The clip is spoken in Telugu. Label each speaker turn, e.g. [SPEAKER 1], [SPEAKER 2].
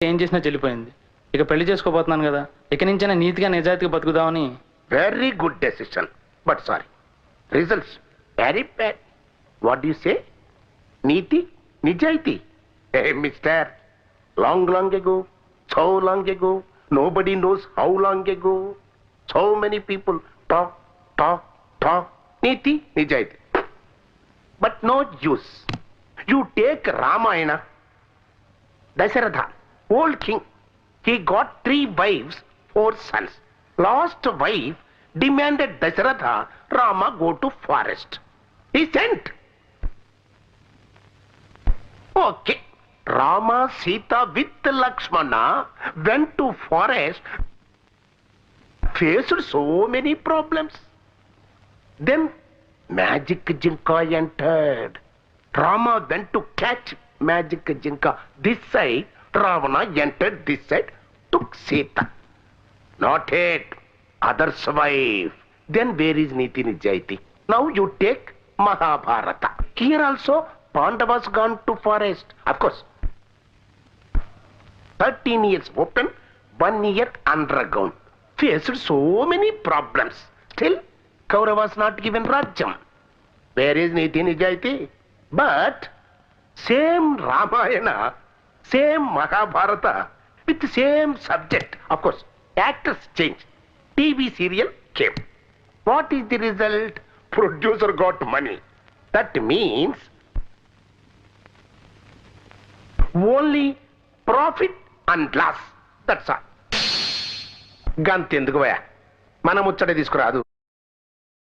[SPEAKER 1] ఏం చేసినా చెల్లిపోయింది. ఇక పెళ్ళి చేసుకోబోతున్నాను కదా. ఇక నుంచైనా నీతిగా నిజాయితీగా బతుకుదామని.
[SPEAKER 2] Very good decision but sorry results very bad what you say నీతి నిజాయితీ hey mister long long ago so long ago nobody knows how long ago so many people talk talk talk నీతి నిజాయితీ but no use you take Ramayana Dasaratha old king, he got three wives, four sons. Last wife demanded Dasaratha Rama go to forest. He sent. Okay. Rama, Sita with Lakshmana went to forest, faced so many problems. Then magic Jinka entered. Rama went to catch magic Jinka this side Ravana entered this side, took Sita. Not it. Other's wife. Then where is Niti Nijaiti? Now you take Mahabharata. Here also Pandavas gone to forest. Of course. 13 years open, one year underground. Faced so many problems. Still, Kauravas not given Rajyam. Where is Niti Nijaiti? But same Ramayana, same Mahabharata, with the same subject. Of course, actors change. TV serial came. What is the result? Producer got money. That means only profit and loss. That's all. గంతెందుకు భయ మన ముచ్చట తీసుకురాదు